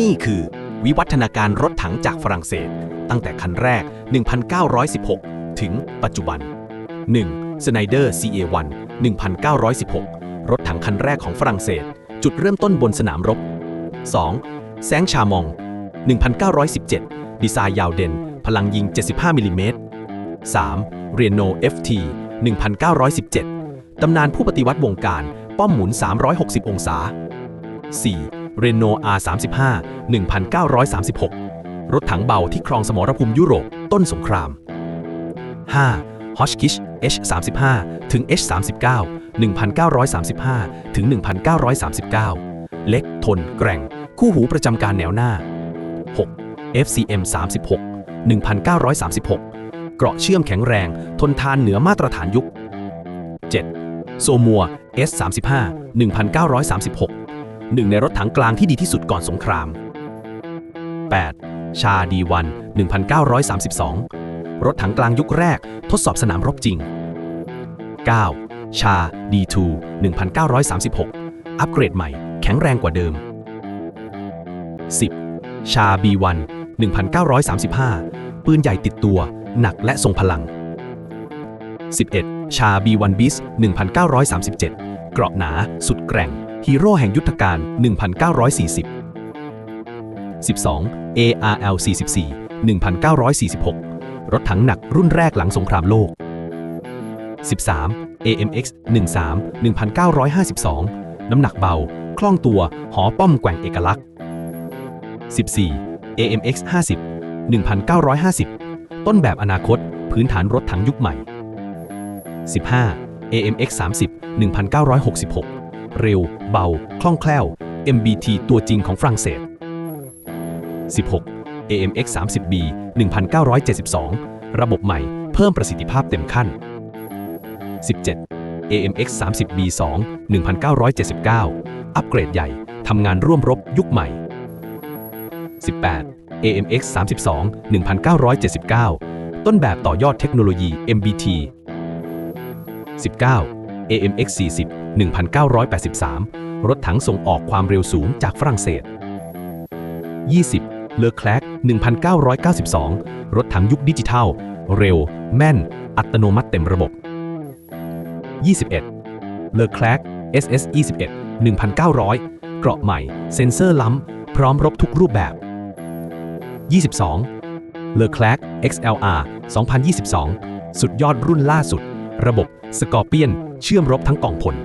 นี่คือวิวัฒนาการรถถังจากฝรั่งเศส ตั้งแต่คันแรก 1916 ถึงปัจจุบัน 1. Snyder CA1 1916 รถถังคันแรกของฝรั่งเศส จุดเริ่มต้นบนสนามรบ 2. แซงชามอง 1917 ดีไซน์ยาวเด่น พลังยิง 75 มิลลิเมตร 3. เรียโน FT 1917 ตำนานผู้ปฏิวัติวงการ ป้อมหมุน 360 องศา 4. เรโน R35 1936 รถถังเบาที่ครองสมรภูมิยุโรปต้นสงคราม 5. h o s k i s h H35 ถึง H39 1935 ถึง 1939 เล็ก ทน แกร่ง คู่หูประจำการแนวหน้า 6. FCM 36 1936 เกราะเชื่อมแข็งแรง ทนทานเหนือมาตรฐานยุค 7. โซมัว S35 1936 หนึ่งในรถถังกลางที่ดีที่สุดก่อนสงคราม 8. ชาดีวัน 1932 รถถังกลางยุคแรกทดสอบสนามรบจริง 9. ชา D2 1936 อัปเกรดใหม่ แข็งแรงกว่าเดิม 10. ชา B1 1935 ปืนใหญ่ติดตัว หนักและทรงพลัง 11. ชา B1 b i s 1937 เกราะหนา สุดแกร่ง ฮีโร่แห่งยุทธการ 1940 12. ARL 44 1946 รถถังหนักรุ่นแรกหลังสงครามโลก 13. AMX 13 1952 น้ำหนักเบา คล่องตัว หอป้อมแกว่งเอกลักษณ์ 14. AMX 50 1950 ต้นแบบอนาคต พื้นฐานรถถังยุคใหม่ 15. AMX 30 1966 เร็ว เบา คล่องแคล่ว MBT ตัวจริงของฝรั่งเศส 16. AMX 30B 1972 ระบบใหม่เพิ่มประสิทธิภาพเต็มขั้น 17. AMX 30B 2 1979 อัปเกรดใหญ่ ทำงานร่วมรบยุคใหม่ 18. AMX 32 1979 ต้นแบบต่อยอดเทคโนโลยี MBT 19. AMX 40 1983 รถถังส่งออกความเร็วสูงจากฝรั่งเศส 20. เลอแคลก1992 รถถังยุคดิจิทัล เร็ว แม่น อัตโนมัติเต็มระบบ 21. เลอแคลก SS 21 1900 เกราะใหม่ เซ็นเซอร์ล้ำ พร้อมรบทุกรูปแบบ 22. เลอแคลก XLR 2022 สุดยอดรุ่นล่าสุด ระบบสกอร์เปียน เชื่อมรบทั้งกล่องพล